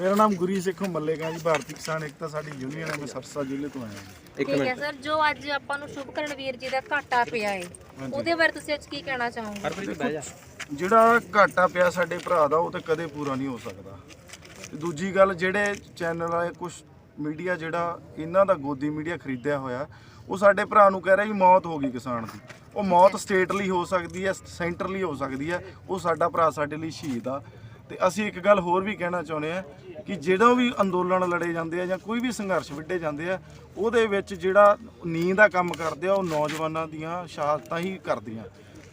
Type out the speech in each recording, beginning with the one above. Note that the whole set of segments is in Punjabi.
ਮੇਰਾ ਨਾਮ ਗੁਰੀ ਸਿੱਖੋ ਮੱਲੇਗਾ ਜੀ ਭਾਰਤੀ ਕਿਸਾਨ ਏਕਤਾ ਸਾਡੀ ਯੂਨੀਅਨ ਹੈ ਮੈਂ ਸਰਸਾ ਜ਼ਿਲ੍ਹੇ ਤੋਂ ਆਇਆ ਜੀ। ਠੀਕ ਹੈ ਸਰ ਜੋ ਅੱਜ ਆਪਾਂ ਨੂੰ ਸ਼ੁਭਕਰਨ ਵੀਰ ਜੀ ਦਾ ਘਾਟਾ ਪਿਆ ਹੈ ਉਹਦੇ ਬਾਰੇ ਤੁਸੀਂ ਅੱਜ ਕੀ ਕਹਿਣਾ ਚਾਹੋਗੇ? ਜਿਹੜਾ ਘਾਟਾ ਪਿਆ ਸਾਡੇ ਭਰਾ ਦਾ ਉਹ ਤੇ ਕਦੇ ਪੂਰਾ ਨਹੀਂ ਹੋ ਸਕਦਾ। ਤੇ ਦੂਜੀ ਗੱਲ ਜਿਹੜੇ ਚੈਨਲ ਵਾਲੇ ਕੁਝ ਮੀਡੀਆ ਜਿਹੜਾ ਇਹਨਾਂ ਦਾ ਗੋਦੀ ਮੀਡੀਆ ਖਰੀਦਿਆ ਹੋਇਆ ਉਹ ਸਾਡੇ ਭਰਾ ਨੂੰ ਕਹਿ ਰਿਹਾ ਜੀ ਮੌਤ ਹੋ ਗਈ ਕਿਸਾਨ ਦੀ। ਉਹ ਮੌਤ ਸਟੇਟ ਲਈ ਹੋ ਸਕਦੀ ਹੈ ਸੈਂਟਰ ਲਈ ਹੋ ਸਕਦੀ ਹੈ ਉਹ ਸਾਡਾ ਭਰਾ ਸਾਡੇ ਲਈ ਸ਼ਹੀਦ ਆ। ਤੇ ਅਸੀਂ ਇੱਕ ਗੱਲ ਹੋਰ ਵੀ ਕਹਿਣਾ ਚਾਹੁੰਦੇ ਆ ਕਿ ਜਿਹੜਾ ਵੀ ਅੰਦੋਲਨ ਲੜੇ ਜਾਂਦੇ ਆ ਜਾਂ ਕੋਈ ਵੀ ਸੰਘਰਸ਼ ਵਿੱਢੇ ਜਾਂਦੇ ਆ, ਉਹਦੇ ਵਿੱਚ ਜਿਹੜਾ ਨੀਂਦ ਦਾ ਕੰਮ ਕਰਦੇ ਆ, ਉਹ ਨੌਜਵਾਨਾਂ ਦੀਆਂ ਸ਼ਹਾਦਤਾਂ ਹੀ ਕਰਦੀਆਂ।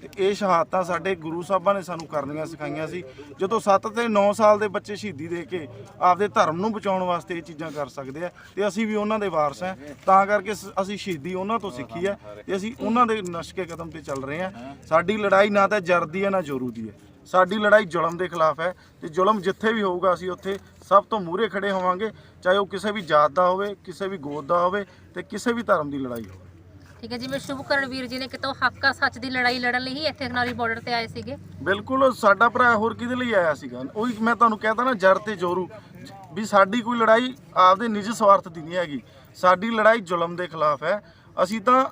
ਤੇ ਇਹ ਸ਼ਹਾਦਤਾਂ ਸਾਡੇ ਗੁਰੂ ਸਾਹਿਬਾਂ ਨੇ ਸਾਨੂੰ ਕਰਨੀਆਂ ਸਿਖਾਈਆਂ ਸੀ। ਜਦੋਂ 7 ਤੇ 9 ਸਾਲ ਦੇ ਬੱਚੇ ਸ਼ਹੀਦੀ ਦੇ ਕੇ ਆਪਦੇ ਧਰਮ ਨੂੰ ਬਚਾਉਣ ਵਾਸਤੇ ਇਹ ਚੀਜ਼ਾਂ ਕਰ ਸਕਦੇ ਆ, ਤੇ ਅਸੀਂ ਵੀ ਉਹਨਾਂ ਦੇ ਵਾਰਸ ਆ ਤਾਂ ਕਰਕੇ ਸ- ਅਸੀਂ ਸ਼ਹੀਦੀ ਉਹਨਾਂ ਤੋਂ ਸਿੱਖੀ ਆ, ਤੇ ਅਸੀਂ ਉਹਨਾਂ ਦੇ ਨਸ਼ਕੇ ਕਦਮ ਤੇ ਚੱਲ ਰਹੇ ਆ। ਸਾਡੀ ਲੜਾਈ ਨਾ ਤਾਂ ਜਰਦੀ ਹੈ, ਨਾ ਜੋਰੂ ਦੀ ਹੈ। ਸਾਡੀ ਲੜਾਈ ਜ਼ੁਲਮ ਦੇ ਖਿਲਾਫ ਹੈ ਤੇ ਜ਼ੁਲਮ ਜਿੱਥੇ ਵੀ ਹੋਊਗਾ ਅਸੀਂ ਉੱਥੇ ਸਭ ਤੋਂ ਮੂਹਰੇ ਖੜੇ ਹੋਵਾਂਗੇ ਚਾਹੇ ਉਹ ਕਿਸੇ ਵੀ ਜਾਤ ਦਾ ਹੋਵੇ ਕਿਸੇ ਵੀ ਗੋਤ ਦਾ ਹੋਵੇ ਤੇ ਕਿਸੇ ਵੀ ਧਰਮ ਦੀ ਲੜਾਈ ਹੋਵੇ। ਠੀਕ ਹੈ ਜਿਵੇਂ ਸ਼ੁਭਕਰਨ ਵੀਰ ਜੀ ਨੇ ਕਿਤੋਂ ਹੱਕਾ ਸੱਚ ਦੀ ਲੜਾਈ ਲੜਨ ਲਈ ਹੀ ਇੱਥੇ ਖਨੌਰੀ ਬਾਰਡਰ ਤੇ ਆਏ ਸੀਗੇ। ਬਿਲਕੁਲ ਸਾਡਾ ਭਰਾ ਹੋਰ ਕਿਹਦੇ ਲਈ ਆਇਆ ਸੀਗਾ? ਉਹੀ ਮੈਂ ਤੁਹਾਨੂੰ ਕਹਿਤਾ ਨਾ ਜੜ ਤੇ ਜੋਰੂ। ਵੀ ਸਾਡੀ ਕੋਈ ਲੜਾਈ ਆਪਦੇ ਨਿੱਜੀ ਸਵਾਰਥ ਦੀ ਨਹੀਂ ਹੈਗੀ। ਸਾਡੀ ਲੜਾਈ ਜ਼ੁਲਮ ਦੇ ਖਿਲਾਫ ਹੈ। ਅਸੀਂ ਤਾਂ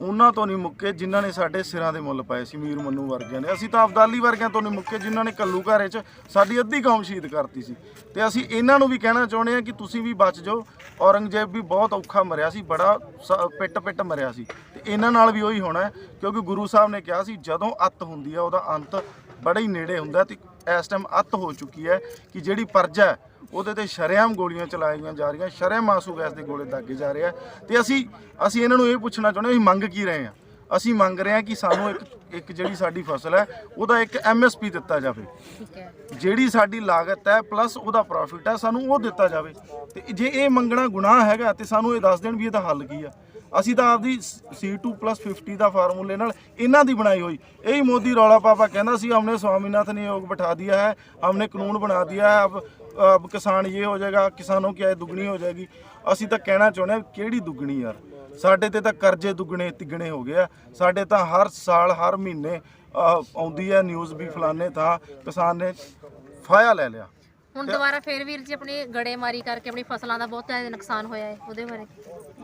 ਉਹਨਾਂ ਤੋਂ ਨਹੀਂ ਮੁੱਕੇ ਜਿਨ੍ਹਾਂ ਨੇ ਸਾਡੇ ਸਿਰਾਂ ਦੇ ਮੁੱਲ ਪਾਏ ਸੀ ਮੀਰ ਮੰਨੂ ਵਰਗਿਆਂ ਨੇ। ਅਸੀਂ ਤਾਂ ਅਬਦਾਲੀ ਵਰਗਿਆਂ ਤੋਂ ਨਹੀਂ ਮੁੱਕੇ ਜਿਨ੍ਹਾਂ ਨੇ ਕੱਲੂ ਘਾਰੇ 'ਚ ਸਾਡੀ ਅੱਧੀ ਕੌਮ ਸ਼ਹੀਦ ਕਰਤੀ ਸੀ। ਤੇ ਅਸੀਂ ਇਹਨਾਂ ਨੂੰ ਵੀ ਕਹਿਣਾ ਚਾਹੁੰਦੇ ਹਾਂ ਕਿ ਤੁਸੀਂ ਵੀ ਬਚ ਜਾਓ। ਔਰੰਗਜ਼ੇਬ ਵੀ ਬਹੁਤ ਔਖਾ ਮਰਿਆ ਸੀ, ਬੜਾ ਸ- ਪਿੱਟ ਪਿੱਟ ਮਰਿਆ ਸੀ। ਤੇ ਇਹਨਾਂ ਨਾਲ ਵੀ ਉਹੀ ਹੋਣਾ ਕਿਉਂਕਿ ਗੁਰੂ ਸਾਹਿਬ ਨੇ ਕਿਹਾ ਸੀ, ਜਦੋਂ ਅੱਤ ਹੁੰਦੀ ਹੈ ਉਹਦਾ ਅੰਤ ਬੜਾ ਹੀ ਨੇੜੇ ਹੁੰਦਾ ਹੈ ਤੇ ਇਸ ਟਾਈਮ ਅੱਤ ਹੋ ਚੁੱਕੀ ਹੈ ਕਿ ਜਿਹੜੀ ਪਰਜਾ ਹੈ ਉਹਦੇ ਤੇ ਸ਼ਰੇਆਮ ਗੋਲੀਆਂ ਚਲਾਈਆਂ ਜਾ ਰਹੀਆਂ ਸ਼ਰੇਆਮ ਆਸੂ ਗੈਸ ਦੇ ਗੋਲੇ ਦਾਗੇ ਜਾ ਰਹੇ ਆ। ਤੇ ਅਸੀਂ ਅਸੀਂ ਇਹਨਾਂ ਨੂੰ ਇਹ ਪੁੱਛਣਾ ਚਾਹੁੰਦੇ ਹਾਂ ਅਸੀਂ ਮੰਗ ਕੀ ਰਹੇ ਹਾਂ? ਅਸੀਂ ਮੰਗ ਰਹੇ ਹਾਂ ਕਿ ਸਾਨੂੰ ਇੱਕ ਇੱਕ ਜਿਹੜੀ ਸਾਡੀ ਫਸਲ ਹੈ ਉਹਦਾ ਇੱਕ ਐਮਐਸਪੀ ਦਿੱਤਾ ਜਾਵੇ। ਠੀਕ ਹੈ। ਜਿਹੜੀ ਸਾਡੀ ਲਾਗਤ ਹੈ ਪਲੱਸ ਉਹਦਾ ਪ੍ਰੋਫਿਟ ਹੈ ਸਾਨੂੰ ਉਹ ਦਿੱਤਾ ਜਾਵੇ। ਤੇ ਜੇ ਇਹ ਮੰਗਣਾ ਗੁਨਾਹ ਹੈਗਾ ਤੇ ਸਾਨੂੰ ਇਹ ਦੱਸ ਦੇਣ ਵੀ ਇਹਦਾ ਹੱਲ ਕੀ ਆ। ਅਸੀਂ ਤਾਂ ਆਪਦੀ C2+50 ਦਾ ਫਾਰਮੂਲੇ ਨਾਲ ਇਹਨਾਂ ਦੀ ਬਣਾਈ ਹੋਈ। ਇਹੀ ਮੋਦੀ ਰੌਲਾ ਪਾਪਾ ਕਹਿੰਦਾ ਸੀ ਆਪਣੇ ਸਵਾਮੀਨਾਥ ਨਿਯੋਗ ਬਿਠਾ ਦਿਆ ਹੈ ਆਪਣੇ ਕਾਨੂੰਨ ਬਣਾ ਦਿਆ ਹੈ ਅਬ ਅਬ ਕਿਸਾਨ ਇਹ ਹੋ ਜਾਏਗਾ, ਕਿਸਾਨੋਂ ਕੀ ਆਏ ਦੁੱਗਣੀ ਹੋ ਜਾਏਗੀ। ਅਸੀਂ ਤਾਂ ਕਹਿਣਾ ਚਾਹੁੰਦੇ ਕਿਹੜੀ ਦੁੱਗਣੀ ਯਾਰ? ਸਾਡੇ ਤੇ ਤਾਂ ਕਰਜ਼ੇ ਦੁੱਗਣੇ, ਤਿੱਗਣੇ ਹੋ ਗਏ ਆ। ਸਾਡੇ ਤਾਂ ਹਰ ਸਾਲ, ਹਰ ਮਹੀਨੇ ਆਉਂਦੀ ਹੈ ਨਿਊਜ਼ ਵੀ ਫਲਾਣੇ ਤਾਂ ਕਿਸਾਨ ਨੇ ਫਾਇਆ ਲੈ ਲਿਆ। ਹੁਣ ਦੁਬਾਰਾ ਫੇਰ ਵੀਰ ਜੀ ਆਪਣੀ ਗੜੇਮਾਰੀ ਕਰਕੇ ਆਪਣੀ ਫਸਲਾਂ ਦਾ ਬਹੁਤ ਜ਼ਿਆਦਾ ਨੁਕਸਾਨ ਹੋਇਆ ਹੈ ਉਹਦੇ ਬਾਰੇ।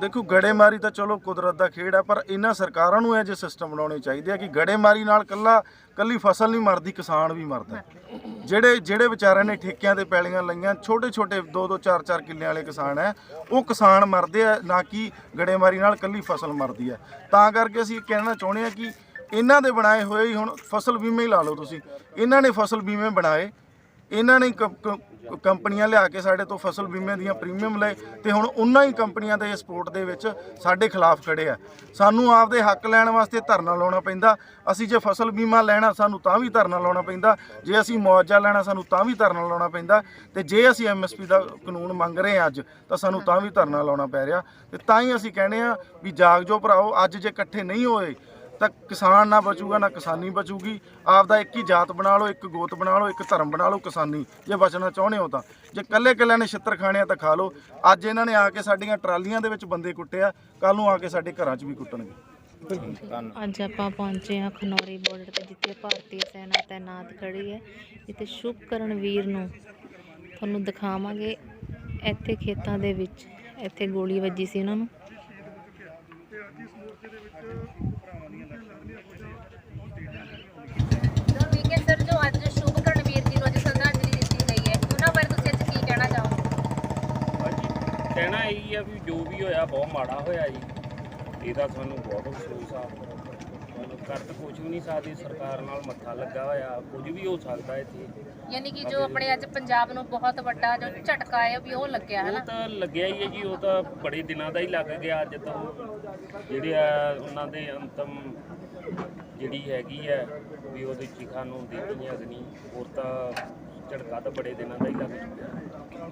ਦੇਖੋ ਗੜੇਮਾਰੀ ਤਾਂ ਚਲੋ ਕੁਦਰਤ ਦਾ ਖੇਡ ਹੈ ਪਰ ਇਹਨਾਂ ਸਰਕਾਰਾਂ ਨੂੰ ਇਹ ਜਿਹੇ ਸਿਸਟਮ ਬਣਾਉਣੇ ਚਾਹੀਦੇ ਆ ਕਿ ਗੜੇਮਾਰੀ ਨਾਲ ਕੱਲਾ ਕੱਲੀ ਫਸਲ ਨਹੀਂ ਮਰਦੀ ਕਿਸਾਨ ਵੀ ਮਰਦਾ। ਜਿਹੜੇ ਜਿਹੜੇ ਵਿਚਾਰਿਆਂ ਨੇ ਠੇਕਿਆਂ ਤੇ ਪੈਲੀਆਂ ਲਈਆਂ ਛੋਟੇ ਛੋਟੇ 2 2 4 4 ਕਿੱਲਿਆਂ ਵਾਲੇ ਕਿਸਾਨ ਹੈ ਉਹ ਕਿਸਾਨ ਮਰਦੇ ਆ ਨਾ ਕਿ ਗੜੇਮਾਰੀ ਨਾਲ ਕੱਲੀ ਫਸਲ ਮਰਦੀ ਹੈ। ਤਾਂ ਕਰਕੇ ਅਸੀਂ ਇਹ ਕਹਿਣਾ ਚਾਹੁੰਦੇ ਆ ਕਿ ਇਹਨਾਂ ਦੇ ਬਣਾਏ ਹੋਏ ਹੀ ਹੁਣ ਫਸਲ ਬੀਮੇ ਹੀ ਲਾ ਲਓ ਤੁਸੀਂ। ਇਹਨਾਂ ਨੇ ਫਸਲ ਬੀਮੇ ਬਣਾਏ ਇਹਨਾਂ ਨੇ ਕ- ਕ- ਕੰਪਨੀਆਂ ਲਿਆ ਕੇ ਸਾਡੇ ਤੋਂ ਫਸਲ ਬੀਮੇ ਦੀਆਂ ਪ੍ਰੀਮੀਅਮ ਲਏ ਤੇ ਹੁਣ ਉਹਨਾਂ ਹੀ ਕੰਪਨੀਆਂ ਦੇ ਸਪੋਰਟ ਦੇ ਵਿੱਚ ਸਾਡੇ ਖਿਲਾਫ ਖੜੇ ਆ। ਸਾਨੂੰ ਆਪਦੇ ਹੱਕ ਲੈਣ ਵਾਸਤੇ ਧਰਨਾ ਲਾਉਣਾ ਪੈਂਦਾ। ਅਸੀਂ ਜੇ ਫਸਲ ਬੀਮਾ ਲੈਣਾ, ਸਾਨੂੰ ਤਾਂ ਵੀ ਧਰਨਾ ਲਾਉਣਾ ਪੈਂਦਾ। ਜੇ ਅਸੀਂ ਮੁਆਵਜ਼ਾ ਲੈਣਾ, ਸਾਨੂੰ ਤਾਂ ਵੀ ਧਰਨਾ ਲਾਉਣਾ ਪੈਂਦਾ। ਤੇ ਜੇ ਅਸੀਂ ਐਮਐਸਪੀ ਦਾ ਕਾਨੂੰਨ ਮੰਗ ਰਹੇ ਹਾਂ ਅੱਜ, ਤਾਂ ਸਾਨੂੰ ਤਾਂ ਵੀ ਧਰਨਾ ਲਾਉਣਾ ਪੈ ਰਿਹਾ। ਤੇ ਤਾਂ ਹੀ ਅਸੀਂ ਕਹਿੰਦੇ ਆ ਵੀ ਜਾਗ ਜੋ ਭਰਾਓ, ਅੱਜ ਜੇ ਇਕੱਠੇ ਨਹੀਂ ਹੋਏ ਤਾਂ ਕਿਸਾਨ ਨਾ ਬਚੂਗਾ ਨਾ ਕਿਸਾਨੀ ਬਚੂਗੀ। ਆਪਦਾ ਇੱਕ ਹੀ ਜਾਤ ਬਣਾ ਲਓ ਇੱਕ ਗੋਤ ਬਣਾ ਲਓ ਇੱਕ ਧਰਮ ਬਣਾ ਲਓ ਕਿਸਾਨੀ। ਜੇ ਬਚਣਾ ਚਾਹੁੰਦੇ ਹੋ ਤਾਂ। ਜੇ ਕੱਲੇ ਕੱਲੇ ਨੇ ਛਿੱਤਰ ਖਾਣੇ ਆ ਤਾਂ ਖਾ ਲਓ। ਅੱਜ ਇਹਨਾਂ ਨੇ ਆ ਕੇ ਸਾਡੀਆਂ ਟਰਾਲੀਆਂ ਦੇ ਵਿੱਚ ਬੰਦੇ ਕੁੱਟਿਆ ਕੱਲ ਨੂੰ ਆ ਕੇ ਸਾਡੇ ਘਰਾਂ 'ਚ ਵੀ ਕੁੱਟਣਗੇ। ਅੱਜ ਆਪਾਂ ਪਹੁੰਚੇ ਹਾਂ ਖਨੌਰੀ ਬਾਰਡਰ ਤੇ ਜਿੱਥੇ ਭਾਰਤੀ ਸੈਨਾ ਤੈਨਾਤ ਖੜੀ ਹੈ। ਇੱਥੇ ਸ਼ੁਭਕਰਨ ਵੀਰ ਨੂੰ ਤੁਹਾਨੂੰ ਦਿਖਾਵਾਂਗੇ। ਇੱਥੇ ਖੇਤਾਂ ਦੇ ਵਿੱਚ ਇੱਥੇ ਗੋਲੀ ਵੱਜੀ ਸੀ ਉਹਨਾਂ ਨੂੰ। ਸਰ ਜੋ ਅੱਜ ਸ਼ੁਭਕਰਨ ਵੀਰ ਜੀ ਨੂੰ ਅੱਜ ਸ਼ਰਧਾਂਜਲੀ ਦਿੱਤੀ ਗਈ ਹੈ ਉਹਨਾਂ ਬਾਰੇ ਤੁਸੀਂ ਅੱਜ ਕੀ ਕਹਿਣਾ ਚਾਹੋਗੇ? ਹਾਂਜੀ ਕਹਿਣਾ ਇਹੀ ਆ ਵੀ ਜੋ ਵੀ ਹੋਇਆ ਬਹੁਤ ਮਾੜਾ ਹੋਇਆ ਜੀ। ਇਹਦਾ ਸਾਨੂੰ ਬਹੁਤ ਅਫਸੋਸ ਆ। ਹੁਣ ਕਰ ਤਾਂ ਕੁਝ ਵੀ ਨਹੀਂ ਸਕਦੀ ਸਰਕਾਰ ਨਾਲ ਮੱਥਾ ਲੱਗਾ ਹੋਇਆ ਕੁਝ ਵੀ ਹੋ ਸਕਦਾ ਇੱਥੇ। ਯਾਨੀ ਕਿ ਜੋ ਆਪਣੇ ਅੱਜ ਪੰਜਾਬ ਨੂੰ ਬਹੁਤ ਵੱਡਾ ਜੋ ਝਟਕਾ ਹੈ ਵੀ ਉਹ ਲੱਗਿਆ ਹੈ ਉਹ ਨਾ ਤਾਂ ਲੱਗਿਆ ਹੀ ਹੈ ਜੀ ਉਹ ਤਾਂ ਬੜੇ ਦਿਨਾਂ ਦਾ ਹੀ ਲੱਗ ਗਿਆ ਅੱਜ ਤੋਂ। ਜਿਹੜੇ ਆ ਉਹਨਾਂ ਦੇ ਅੰਤਮ ਜਿਹੜੀ ਹੈਗੀ ਹੈ ਵੀ ਉਹਦੀ ਚਿਖਾ ਨੂੰ ਦੇਖਣੀ ਅਗਨੀ ਹੋਰ ਤਾਂ ਝਟਕਾ ਤਾਂ ਬੜੇ ਦਿਨਾਂ ਦਾ ਹੀ ਲੱਗ ਚੁੱਕਿਆ।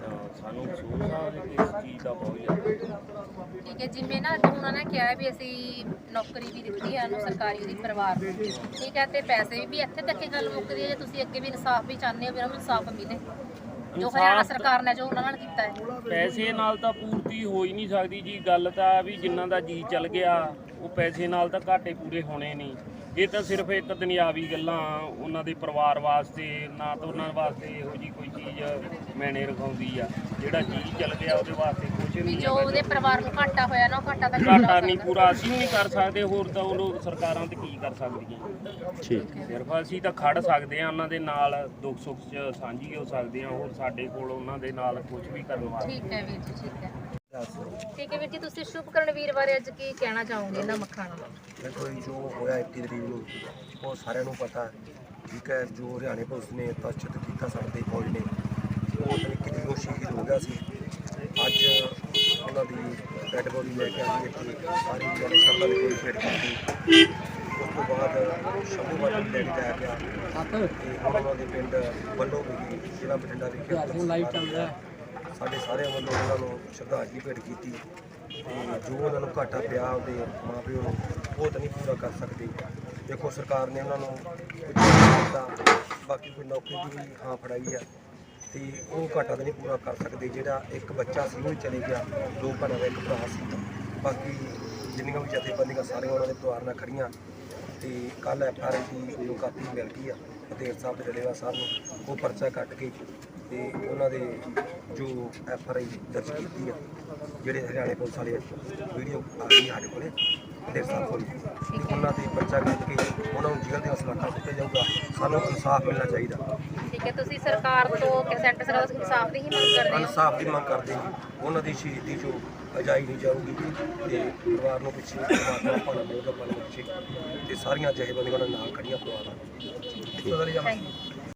ਤਾਂ ਸਾਨੂੰ ਅਫਸੋਸ ਆ ਕਿ ਇਸ ਚੀਜ਼ ਦਾ ਬਹੁਤ ਜ਼ਿਆਦਾ। ਠੀਕ ਹੈ ਜਿਵੇਂ ਨਾ ਅੱਜ ਉਹਨਾਂ ਨੇ ਕਿਹਾ ਹੈ ਵੀ ਅਸੀਂ ਨੌਕਰੀ ਵੀ ਦਿੱਤੀ ਹੈ ਉਹਨੂੰ ਸਰਕਾਰੀ ਉਹਦੀ ਪਰਿਵਾਰ ਨੂੰ। ਠੀਕ ਹੈ ਤੇ ਪੈਸੇ ਵੀ ਇੱਥੇ ਤੱਕ ਹੀ ਗੱਲ ਮੁੱਕਦੀ ਹੈ ਜੇ ਤੁਸੀਂ ਅੱਗੇ ਵੀ ਇਨਸਾਫ ਵੀ ਚਾਹੁੰਦੇ ਹੋ ਵੀ ਉਹਨਾਂ ਨੂੰ ਇਨਸਾਫ ਮਿਲੇ। ਜੋ ਹਰਿਆਣਾ ਇਨਸਾਫ਼- ਸਰਕਾਰ ਨੇ ਜੋ ਉਹਨਾਂ ਨਾਲ ਕੀਤਾ ਹੈ। ਪੈਸੇ ਨਾਲ ਤਾਂ ਪੂਰਤੀ ਹੋ ਹੀ ਨਹੀਂ ਸਕਦੀ ਜੀ। ਗੱਲ ਤਾਂ ਵੀ ਜਿਨ੍ਹਾਂ ਦਾ ਜੀ ਚੱਲ ਗਿਆ ਉਹ ਪੈਸੇ ਨਾਲ ਤਾਂ ਘਾਟੇ ਪੂਰੇ ਹੋਣੇ ਨਹੀਂ। ਇਹ ਤਾਂ ਸਿਰਫ ਇੱਕ ਦੁਨਿਆਵੀ ਗੱਲਾਂ ਉਹਨਾਂ ਦੇ ਪਰਿਵਾਰ ਵਾਸਤੇ ਨਾ ਤਾਂ ਉਹਨਾਂ ਵਾਸਤੇ ਇਹੋ ਜੀ ਕੋਈ ਚੀਜ਼ ਮੈਨੇ ਰਖਾਉਂਦੀ ਆ। ਜਿਹੜਾ ਚੀਜ਼ ਚੱਲ ਗਿਆ ਉਹਦੇ ਵਾਸਤੇ ਕੁਝ ਵੀ ਨਹੀਂ ਜੋ ਉਹਦੇ ਪਰਿਵਾਰ ਨੂੰ ਘਾਟਾ ਹੋਇਆ ਨਾ ਉਹ ਘਾਟਾ ਤਾਂ ਘਾਟਾ ਨਹੀਂ ਪੂਰਾ ਅਸੀਂ ਵੀ ਨਹੀਂ ਕਰ ਸਕਦੇ ਹੋਰ ਤਾਂ ਉਹ ਲੋਕ ਸਰਕਾਰਾਂ ਤੇ ਕੀ ਕਰ ਸਕਦੀਆਂ। ਠੀਕ। ਸਿਰਫ ਅਸੀਂ ਤਾਂ ਖੜ ਸਕਦੇ ਆ ਉਹਨਾਂ ਦੇ ਨਾਲ ਦੁੱਖ ਸੁੱਖ 'ਚ ਸਾਂਝੀ ਹੋ ਸਕਦੇ ਆ ਹੋਰ ਸਾਡੇ ਕੋਲ ਉਹਨਾਂ ਦੇ ਨਾਲ ਕੁਝ ਵੀ ਕਰਨ ਵਾਸਤੇ। ਠੀਕ ਹੈ ਵੀਰ ਜੀ ਠੀਕ ਹੈ। ਠੀਕ ਹੈ ਵੀਰ ਜੀ ਤੁਸੀਂ ਸ਼ੁਭਕਰਨ ਵੀਰ ਬਾਰੇ ਅੱਜ ਕੀ ਕਹਿਣਾ ਚਾਹੋਗੇ ਇਹਨਾਂ ਮੱਖਾਂ ਨਾਲ ਦੇਖੋ ਜੀ ਜੋ ਹੋਇਆ 21 ਤਰੀਕ ਨੂੰ ਉਹ ਸਾਰਿਆਂ ਨੂੰ ਪਤਾ ਹੈ ਠੀਕ ਹੈ ਜੋ ਹਰਿਆਣੇ ਪੁਲਿਸ ਨੇ ਤਸ਼ੱਦਦ ਕੀਤਾ ਸਾਡੇ ਫੌਜ ਨੇ ਉਹ ਤਰੀਕ ਤਰੀਕ ਨੂੰ ਸ਼ਹੀਦ ਹੋ ਗਿਆ ਸੀ। ਅੱਜ ਉਹਨਾਂ ਦੀ ਡੈਡ ਬੋਡੀ ਲੈ ਕੇ ਆਈ ਇੱਥੇ ਸਾਰੀ ਜਿਹੜੇ ਸ਼ਰਧਾ ਦੇ ਕੋਈ ਫੇਰ ਕੀਤੀ। ਉਸ ਤੋਂ ਬਾਅਦ ਸ਼ੰਭੂ ਵੱਲ ਲੈ ਕੇ ਜਾਇਆ ਗਿਆ ਤੇ ਉਹਨਾਂ ਦੇ ਪਿੰਡ ਵੱਲੋਂ ਵੀ ਜ਼ਿਲ੍ਹਾ ਬਠਿੰਡਾ ਵਿਖੇ ਲਾਈਵ ਚੱਲ ਰਿਹਾ। ਸਾਡੇ ਸਾਰਿਆਂ ਵੱਲੋਂ ਉਹਨਾਂ ਨੂੰ ਸ਼ਰਧਾਂਜਲੀ ਭੇਟ ਕੀਤੀ ਤੇ ਜੋ ਉਹਨਾਂ ਨੂੰ ਘਾਟਾ ਪਿਆ ਉਹਦੇ ਮਾਪਿਓ ਨੂੰ, ਉਹ ਤਾਂ ਨਹੀਂ ਪੂਰਾ ਕਰ ਸਕਦੇ। ਦੇਖੋ, ਸਰਕਾਰ ਨੇ ਉਹਨਾਂ ਨੂੰ ਦਿੱਤਾ ਬਾਕੀ ਕੋਈ ਨੌਕਰੀ ਦੀ ਵੀ ਹਾਂ ਫੜਾਈ ਆ। ਤੇ ਉਹ ਘਾਟਾ ਤਾਂ ਨਹੀਂ ਪੂਰਾ ਕਰ ਸਕਦੇ, ਜਿਹੜਾ ਇੱਕ ਬੱਚਾ ਸੀ, ਉਹ ਚਲੇ ਗਿਆ, ਦੋ ਭੈਣਾਂ ਦਾ ਇੱਕ ਭਰਾ ਸੀ। ਬਾਕੀ ਜਿੰਨੀਆਂ ਵੀ ਜਥੇਬੰਦੀਆਂ ਸਾਰੀਆਂ ਉਹਨਾਂ ਦੇ ਪਰਿਵਾਰ ਨਾਲ ਖੜੀਆਂ ਤੇ ਕੱਲ ਐਫ ਆਰ ਆਈ ਦੀ ਜੋ ਕਾਪੀ ਮਿਲ ਗਈ ਆ ਫਤਿਹ ਸਾਹਿਬ ਦੇ ਡਲੇਵਾ ਸਾਹਿਬ ਨੂੰ, ਉਹ ਪਰਚਾ ਕੱਟ ਕੇ ਤੇ ਉਹਨਾਂ ਦੇ ਜੋ ਐਫ ਆਰ ਆਈ ਦਰਜ ਕੀਤੀ ਆ ਜਿਹੜੇ ਹਰਿਆਣੇ ਪੁਲਿਸ ਵਾਲੇ ਵੀਡੀਓ ਆ ਗਈ ਸਾਡੇ ਕੋਲੇ ਫਤਿਹਗੜ੍ਹ ਸਾਹਿਬ ਕੋਲ ਤੇ ਉਹਨਾਂ ਦੇ ਪਰਚਾ ਕੱਟ ਕੇ ਉਹਨਾਂ ਨੂੰ ਜੇਲ੍ਹ ਦੇ ਹਸਪਤਾਲ ਦਿੱਤਾ ਜਾਊਗਾ। ਸਾਨੂੰ ਇਨਸਾਫ ਮਿਲਣਾ ਚਾਹੀਦਾ। ਠੀਕ ਹੈ ਤੁਸੀਂ ਸਰਕਾਰ ਤੋਂ ਕਿ ਸੈਂਟਰ ਸਰਕਾਰ ਤੋਂ ਇਨਸਾਫ ਦੀ ਹੀ ਮੰਗ ਕਰਦੇ ਹੋ? ਇਨਸਾਫ ਦੀ ਮੰਗ ਕਰਦੇ ਹਾਂ। ਉਹਨਾਂ ਦੀ ਸ਼ਹੀਦੀ ਜੋ ਅਜਾਈ ਨਹੀਂ ਜਾਊਗੀ ਤੇ ਪਰਿਵਾਰ ਨੂੰ ਪਿੱਛੇ ਪਰਮਾਤਮਾ ਪਾਣਾ ਪਊਗਾ ਪਾਣਾ ਪਿੱਛੇ ਤੇ ਸਾਰੀਆਂ ਜਥੇਬੰਦੀਆਂ ਉਹਨਾਂ ਨਾਲ ਖੜੀਆਂ ਪਰਿਵਾਰਾਂ ਥੈਂਕ ਯੂ